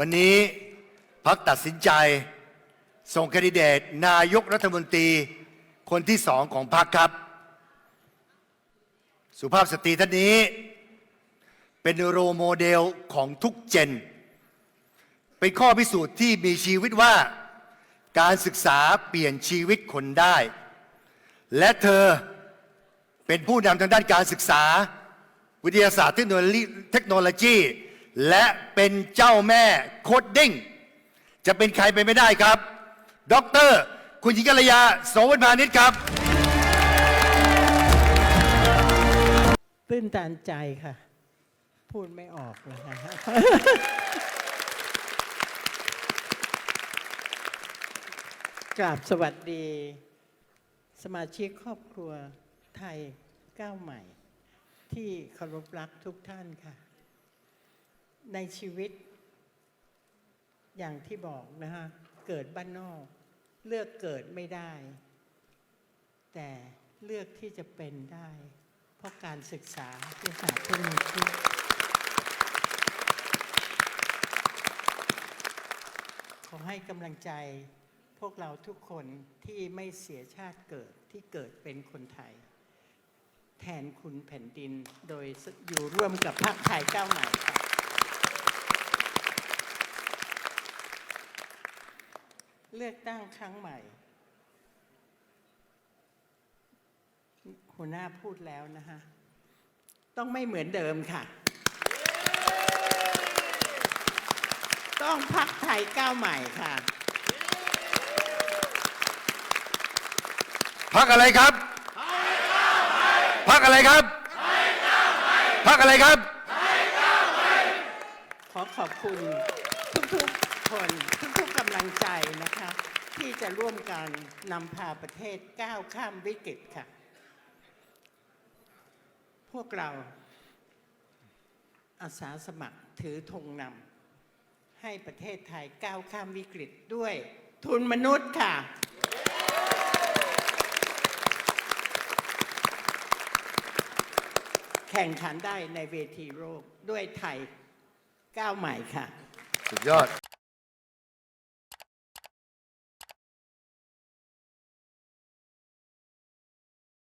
วันนี้พักตัดสินใจ ส่งแคนดิเดตนายกรัฐมนตรีคนที่สองของพรรคครับ สุภาพสตรีท่านนี้ เป็นโรโมเดลของทุกเจน เป็นข้อพิสูจน์ที่มีชีวิตว่า การศึกษาเปลี่ยนชีวิตคนได้ และเธอเป็นผู้นำทางด้านการศึกษา วิทยาศาสตร์เทคโนโลยีเทคโนโลยี และเป็นเจ้าแม่โคดดิ้ง จะเป็นใครไปไม่ได้ครับ ดร คุณหญิงกัลยาโสวรรณพานิชครับตื้นตันใจค่ะ พูดไม่ออกเลยนะฮะกราบสวัสดี สมาชิกครอบครัวไทยก้าวใหม่ ที่เคารพรักทุกท่านค่ะ ในชีวิต อย่างที่บอกนะฮะ เกิดบ้านนอก เลือกเกิดไม่ได้ แต่เลือกที่จะเป็นได้ เพราะการศึกษาทยาศาสตร์เทคโนโลยีขอให้กำลังใจพวกเราทุกคนที่ไม่เสียชาติเกิดที่เกิดเป็นคนไทย แทนคุณแผ่นดินโดยอยู่ร่วมกับพรรคไทยก้าวใหม่ค่ะ เลือกตั้งครั้งใหม่ หัวหน้าพูดแล้วนะคะ ต้องไม่เหมือนเดิมค่ะ ต้องพักไทยก้าวใหม่ค่ะ พักอะไรครับ พักอะไรครับ พักอะไรครับ ขอขอบคุณทุกๆ คนทุกๆกำลังใจนะคะ ที่จะร่วมกันนำพาประเทศก้าวข้ามวิกฤตค่ะ พวกเราอาสาสมัครถือธงนำให้ประเทศไทยก้าวข้ามวิกฤตด้วยทุนมนุษย์ค่ะ แข่งขันได้ในเวทีโลกด้วยไทยก้าวใหม่ค่ะ สุดยอด